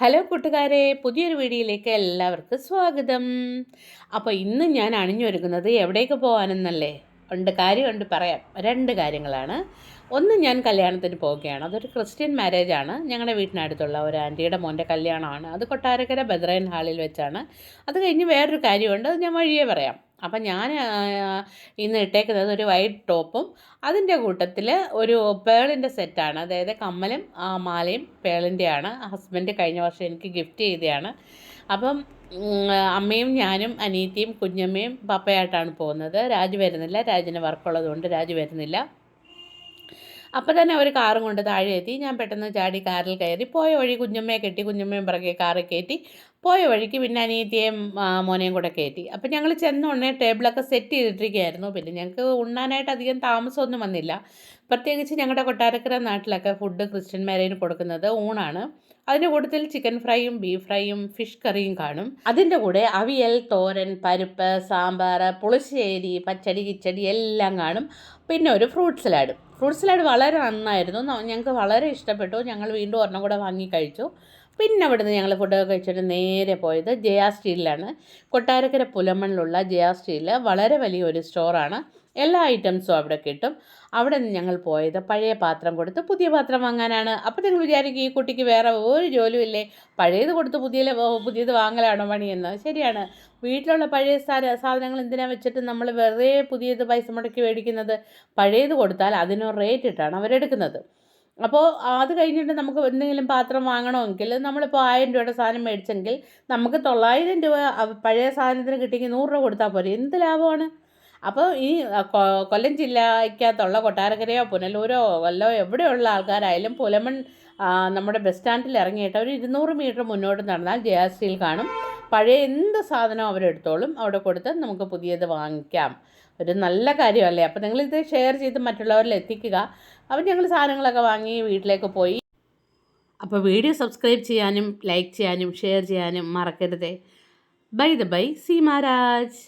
Hello കൂട്ടുകാരെ പുതിയൊരു വീഡിയോയിലേക്ക് എല്ലാവർക്കും സ്വാഗതം. അപ്പോൾ ഇന്ന് ഞാൻ അണിഞ്ഞൊരുങ്ങുന്നത് എവിടേക്ക് പോകാനെന്നല്ലേ? ഉണ്ട് കാര്യമുണ്ട് പറയാം. രണ്ട് കാര്യങ്ങളാണ്. ഒന്ന് ഞാൻ കല്യാണത്തിന് പോവുകയാണ്. അതൊരു ക്രിസ്ത്യൻ മാരേജ് ആണ്. ഞങ്ങളുടെ വീട്ടിനടുത്തുള്ള ഒരു ആന്റിയുടെ മോന്റെ കല്യാണമാണ്. അത് കൊട്ടാരക്കര ബദ്രൈൻ ഹാളിൽ വെച്ചാണ്. അത് കഴിഞ്ഞ് വേറൊരു കാര്യമുണ്ട്. അത് ഞാൻ വഴിയേ പറയാം. അപ്പം ഞാൻ ഇന്ന് ഇട്ടേക്കുന്നത് ഒരു വൈറ്റ് ടോപ്പും അതിന്റെ കൂട്ടത്തിൽ ഒരു പേളിന്റെ സെറ്റാണ്. അതായത് കമ്മലും മാലയും പേളിന്റെയാണ്. ഹസ്ബൻഡ് കഴിഞ്ഞ വർഷം എനിക്ക് ഗിഫ്റ്റ് ചെയ്തതാണ്. അപ്പം അമ്മയും ഞാനും അനീത്തിയും കുഞ്ഞമ്മയും പപ്പയായിട്ടാണ് പോകുന്നത്. രാജു വരുന്നില്ല. രാജിന് വർക്കുള്ളതുകൊണ്ട് രാജു വരുന്നില്ല. അപ്പോൾ തന്നെ അവർ കാറും കൊണ്ട് താഴെ എത്തി. ഞാൻ പെട്ടെന്ന് ചാടി കാറിൽ കയറി പോയ വഴി കുഞ്ഞമ്മയെ കെട്ടി കുഞ്ഞമ്മയും പിറകെ കാറിൽ കയറ്റി പോയ വഴിക്ക് പിന്നെ അനിയത്തിയേയും മോനെയും കൂടെ കയറ്റി. അപ്പം ഞങ്ങൾ ചെന്ന ഉടനെ ടേബിളൊക്കെ സെറ്റ് ചെയ്തിട്ടിരിക്കുകയായിരുന്നു. പിന്നെ ഞങ്ങൾക്ക് ഉണ്ണാനായിട്ട് അധികം താമസമൊന്നും വന്നില്ല. പ്രത്യേകിച്ച് ഞങ്ങളുടെ കൊട്ടാരക്കര നാട്ടിലൊക്കെ ഫുഡ് ക്രിസ്ത്യൻ മാരേജിന് കൊടുക്കുന്നത് ഊണാണ്. അതിന്റെ കൂട്ടത്തിൽ ചിക്കൻ ഫ്രൈയും ബീഫ് ഫ്രൈയും ഫിഷ് കറിയും കാണും. അതിന്റെ കൂടെ അവിയൽ തോരൻ പരിപ്പ് സാമ്പാർ പുളിശ്ശേരി പച്ചടി കിച്ചടി എല്ലാം കാണും. പിന്നെ ഒരു ഫ്രൂട്ട് സലാഡ് ഫ്രൂട്ട് സലാഡ് വളരെ നന്നായിരുന്നു. ഞങ്ങൾക്ക് വളരെ ഇഷ്ടപ്പെട്ടു. ഞങ്ങൾ വീണ്ടും ഒരെണ്ണം കൂടെ വാങ്ങി കഴിച്ചു. പിന്നെ അവിടുന്ന് ഞങ്ങൾ ഫുഡൊക്കെ കഴിച്ചിട്ട് നേരെ പോയത് ജയാ സ്റ്റീലിലാണ്. കൊട്ടാരക്കര പുലമണിലുള്ള ജയ സ്റ്റീൽ വളരെ വലിയൊരു സ്റ്റോറാണ്. എല്ലാ ഐറ്റംസും അവിടെ കിട്ടും. അവിടെ നിന്ന് ഞങ്ങൾ പോയത് പഴയ പാത്രം കൊടുത്ത് പുതിയ പാത്രം വാങ്ങാനാണ്. അപ്പോൾ നിങ്ങൾ വിചാരിക്കും ഈ കുട്ടിക്ക് വേറെ ഒരു ജോലിയില്ലേ പഴയത് കൊടുത്ത് പുതിയ പുതിയത് വാങ്ങലാണോ പണിയെന്ന് ശരിയാണ്. വീട്ടിലുള്ള പഴയ സാധനങ്ങൾ എന്തിനാ വെച്ചിട്ട് നമ്മൾ വെറുതെ പുതിയത് പൈസ മുടക്കി മേടിക്കുന്നത്? പഴയത് കൊടുത്താൽ അതിനൊരു റേറ്റ് ഇട്ടാണ് അവരെടുക്കുന്നത്. അപ്പോൾ അത് കഴിഞ്ഞിട്ട് നമുക്ക് എന്തെങ്കിലും പാത്രം വാങ്ങണമെങ്കിൽ നമ്മളിപ്പോൾ ആയിരം രൂപയുടെ സാധനം മേടിച്ചെങ്കിൽ നമുക്ക് തൊള്ളായിരം രൂപ പഴയ സാധനത്തിന് കിട്ടിയെങ്കിൽ നൂറ് രൂപ കൊടുത്താൽ പോരെ. എന്ത് ലാഭമാണ്? അപ്പോൾ ഈ കൊല്ലം ജില്ലയ്ക്കകത്തുള്ള കൊട്ടാരക്കരയോ പുനലൂരോ വല്ലോ എവിടെയുള്ള ആൾക്കാരായാലും പുലമൺ നമ്മുടെ ബസ് സ്റ്റാൻഡിൽ ഇറങ്ങിയിട്ട് ഒരു ഇരുന്നൂറ് മീറ്റർ മുന്നോട്ട് നടന്നാൽ ജെ സ്റ്റീൽ കാണും. പഴയ എന്ത് സാധനവും അവരെടുത്തോളും അവിടെ കൊടുത്ത് നമുക്ക് പുതിയത് വാങ്ങിക്കാം. ഒരു നല്ല കാര്യമല്ലേ? അപ്പോൾ നിങ്ങളിത് ഷെയർ ചെയ്ത് മറ്റുള്ളവരിൽ എത്തിക്കുക. അപ്പോൾ ഞങ്ങൾ സാധനങ്ങളൊക്കെ വാങ്ങി വീട്ടിലേക്ക് പോയി. അപ്പോൾ വീഡിയോ സബ്സ്ക്രൈബ് ചെയ്യാനും ലൈക്ക് ചെയ്യാനും ഷെയർ ചെയ്യാനും മറക്കരുതേ. By the by C Maharaj